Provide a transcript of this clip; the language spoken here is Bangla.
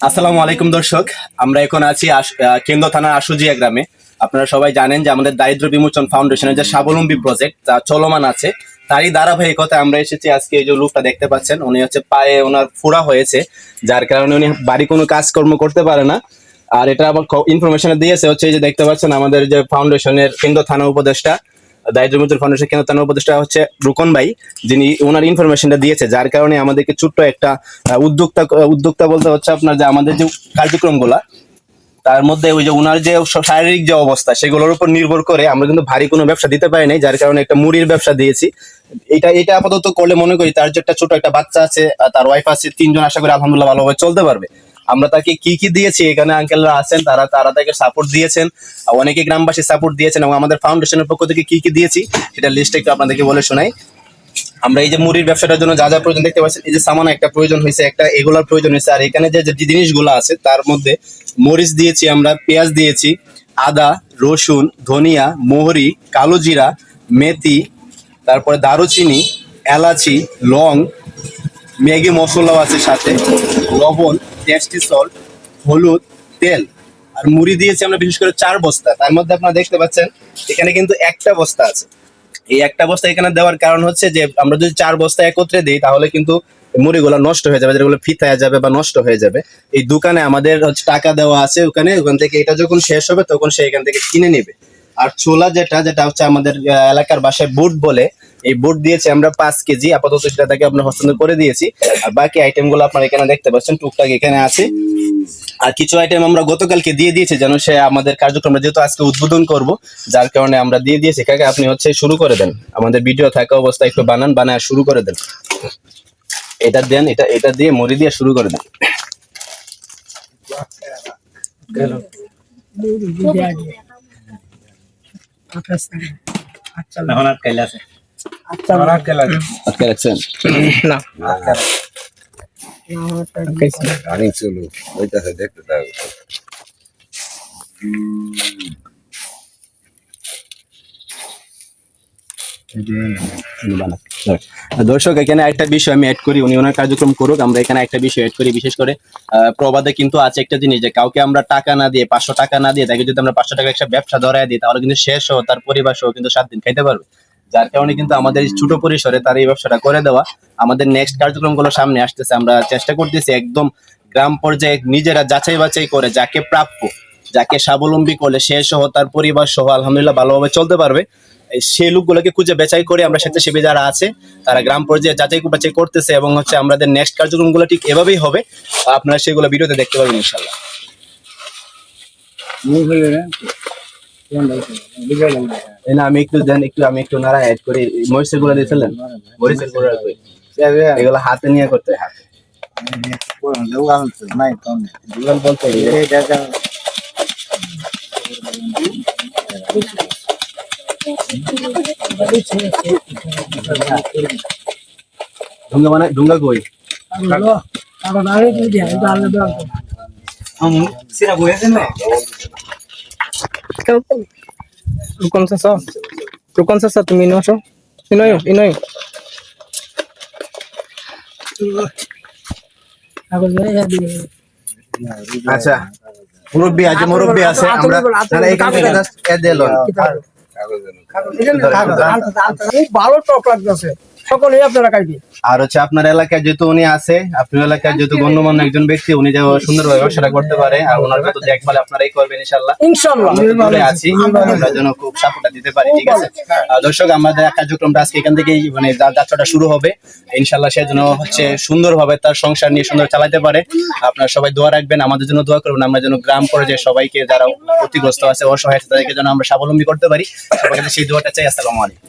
আসসালামু আলাইকুম দর্শক, আমরা এখন আছি কেন্দ্র থানার আশুজিয়া গ্রামে। আপনারা সবাই জানেন যে আমাদের দারিদ্র বিমোচন ফাউন্ডেশনের যে স্বাবলম্বী প্রজেক্ট যা চলমান আছে। তারই ধারাবাহিকতা আমরা এসেছি আজকে, এই যে লোকটা দেখতে পাচ্ছেন, উনি হচ্ছে পায়ে ওনার ফোড়া হয়েছে, যার কারণে উনি বাড়ি কোনো কাজকর্ম করতে পারে না। আর এটা আবার ইনফরমেশন দিয়েছে, হচ্ছে যে দেখতে পাচ্ছেন আমাদের যে ফাউন্ডেশনের কেন্দ্র থানা উপদেষ্টা। দারিদ্র বিমোচন ফাউন্ডেশন কেন্দ্র থানা উপদেষ্টা হচ্ছে রুকন ভাই, যিনি ওনার ইনফরমেশনটা দিয়েছে, যার কারণে আমাদেরকে ছোট্ট একটা উদ্যোক্তা উদ্যোক্তা বলতে হচ্ছে আপনার যে আমাদের যে কার্যক্রমগুলা, তার মধ্যে ওই যে ওনার যে শারীরিক যে অবস্থা, সেগুলোর উপর নির্ভর করে আমরা কিন্তু ভারী কোনো ব্যবসা দিতে পারি নাই, যার কারণে একটা মুড়ির ব্যবসা দিয়েছি। এটা এটা আপাতত করলে মনে করি তার যে একটা ছোট একটা বাচ্চা আছে তার ওয়াইফ আছে, তিনজন আশা করি আলহামদুলিল্লাহ ভালোভাবে চলতে পারবে। আমরা তাকে কি কি দিয়েছি এখানে আঙ্কেলরা আছেন, তারা তারা তাকে সাপোর্ট দিয়েছেন অনেকে গ্রামবাসী সাপোর্ট দিয়েছেন এবং আমাদের ফাউন্ডেশনের পক্ষ থেকে কি কি দিয়েছি, সেটা লিস্ট একটু আপনাদেরকে বলে শোনাই। আমরা এই যে মুড়ির ব্যবসাটার জন্য যা যা প্রয়োজন দেখতে পাচ্ছেন, এই যে সামান একটা প্রয়োজন হয়েছে, একটা এগুলার প্রয়োজন হয়েছে, আর এখানে যে জিনিসগুলো আছে, তার মধ্যে মরিচ দিয়েছি আমরা, পেঁয়াজ দিয়েছি, আদা, রসুন, ধনিয়া, মোহরি, কালো জিরা, মেথি, তারপরে দারুচিনি, এলাচি, লং ম্যাগি মশলাও আছে সাথে। লবণ টেস্টি সল্ট হলুদ, তেল। আর মুড়ি দিয়েছি আমরা বিশেষ করে চার বস্তা। তার মধ্যে আপনারা দেখতে পাচ্ছেন, এখানে কিন্তু একটা বস্তা আছে। এই একটা বস্তা এখানে দেওয়ার কারণ হচ্ছে যে, আমরা যদি চার বস্তা একত্রে দিই, তাহলে কিন্তু মুড়িগুলো নষ্ট হয়ে যাবে, যেগুলো ফিতায় যাবে বা নষ্ট হয়ে যাবে। এই দোকানে আমাদের হচ্ছে টাকা দেওয়া আছে ওখানে, ওখান থেকে এটা যখন শেষ হবে, তখন সে এখান থেকে কিনে নেবে। আর ছোলা যেটা যেটা হচ্ছে আমাদের এলাকার বাসায় বুট বলে এই বুট দিয়েছি আমরা পাঁচ কেজি আপাতত সেটা তাকে আপনার হস্তান্তর করে দিয়েছি। আর বাকি আইটেমগুলো আপনারা এখানে দেখতে পাচ্ছেন টুকটাক এখানে আছে। আর কিছু আইটেম আমরা গতকালকে দিয়ে দিয়েছি যেন সে আমাদের কার্যক্রমটা যেহেতু আজকে উদ্বোধন করব যার কারণে আমরা দিয়ে দিয়েছি। কাকে আপনি হচ্ছে শুরু করে দেন। আমাদের ভিডিও থাকা অবস্থায় একটু বানান বানায় শুরু করে দেন। এটা দেন এটা এটা দিয়ে মুড়ি দিয়ে শুরু করে দেন। এখন আর আছে। আটকে রাখছেন? না। রানিং চলু ওইটাছে দেখতে থাকো দর্শক এখানে একটা বিষয় আমি অ্যাড করি। উনি ওনার কার্যক্রম করুক আমরা এখানে একটা বিষয় অ্যাড করি বিশেষ করে আহ, প্রবাদে কিন্তু আছে একটা জিনিস যে কাউকে আমরা টাকা না দিয়ে পাঁচশো টাকা না দিয়ে তাকে যদি আমরা পাঁচশো টাকা একটা ব্যবসা ধরাই দিই তাহলে কিন্তু শেষ সহ তার পরিবার সহ কিন্তু সাত দিন খাইতে পারবে। যার কারণে কিন্তু আমাদের ছোট পরিসরে তার এই ব্যবসাটা করে দেওয়া। আমাদের নেক্সট কার্যক্রমগুলো সামনে আসতেছে। আমরা চেষ্টা করতেছি একদম গ্রাম পর্যায়ে নিজেরা যাচাই বাছাই করে যাকে প্রাপ্য, যাকে স্বাবলম্বী করলে সে সহ তার পরিবার সহ আলহামদুলিল্লাহ ভালোভাবে চলতে পারবে। সেই লোকগুলোকে খুঁজে বেচাই করে আমরা স্বেচ্ছাসেবী যারা আছে, তারা গ্রাম পর্যায়ে যাচাই বাছাই করতেছে এবং হচ্ছে আমাদের নেক্সট কার্যক্রমগুলো ঠিক এভাবেই হবে। আপনারা সেগুলো ভিডিওতে দেখতে পাবেন ইনশাল্লাহ না আমি একটু দেন একটু আমি একটু নাড়া অ্যাড করি। মরিচের গুঁড়া দিয়ে মরিচের গুঁড়া কই? এগুলো হাতে নিয়ে করতে হয় হাতে। দুলাল বলতে ঢুঙ্গা মানে ঢুঙ্গা কই? সিরা বইয়েছেন না? Rukun sasa. Rukun sasa তুমি ইনো আসো ইনোই ইনোই আচ্ছা মুরব্বি আছে মুরব্বি আছে আমরা তাহলে এখান জাস্ট এ দিল খুব ভালো টক লাগতেছে সকলেই আপনারা খাইবে আর হচ্ছে আপনার এলাকায় যেহেতু উনি আছে আপনার এলাকায় যেহেতু গণ্যমান্য একজন ব্যক্তি উনি যে সুন্দরভাবে ব্যবসাটা করতে পারে আর ওনার মতো দেখভাল আপনারাই করবেন ইনশাল্লাহ ইনশাল্লাহ আমরা আছি আমরা যেন খুব সাপোর্টটা দিতে পারি ঠিক আছে? দর্শক আমাদের কার্যক্রমটা আজকে এখান থেকেই মানে যাত্রাটা শুরু হবে। ইনশাল্লাহ সে যেন হচ্ছে সুন্দরভাবে তার সংসার নিয়ে সুন্দর চালাতে পারে। আপনারা সবাই দোয়া রাখবেন আমাদের জন্য দোয়া করবেন আমরা যেন গ্রাম পর্যায়ে সবাইকে যারা ক্ষতিগ্রস্ত আছে অসহায় আছে তাদেরকে যেন আমরা স্বাবলম্বী করতে পারি। সবার কাছে সেই দোয়াটা চাই আসসালামু আলাইকুম।